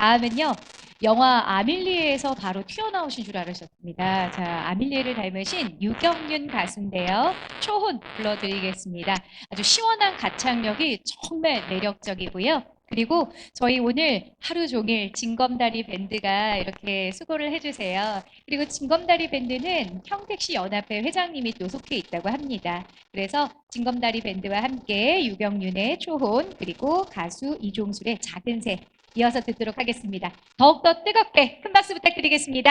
다음은요. 영화 아밀리에서 바로 튀어나오신 줄 알으셨습니다. 자, 아밀리를 닮으신 유경윤 가수인데요. 초혼 불러드리겠습니다. 아주 시원한 가창력이 정말 매력적이고요. 그리고 저희 오늘 하루 종일 진검다리 밴드가 이렇게 수고를 해주세요. 그리고 진검다리 밴드는 평택시 연합회 회장님이 또 속해 있다고 합니다. 그래서 진검다리 밴드와 함께 유경윤의 초혼 그리고 가수 이종술의 작은 새 이어서 듣도록 하겠습니다. 더욱더 뜨겁게 큰 박수 부탁드리겠습니다.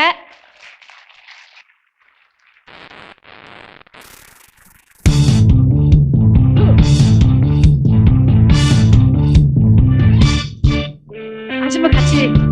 분 같이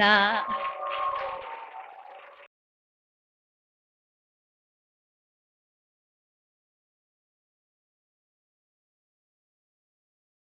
감사합니다.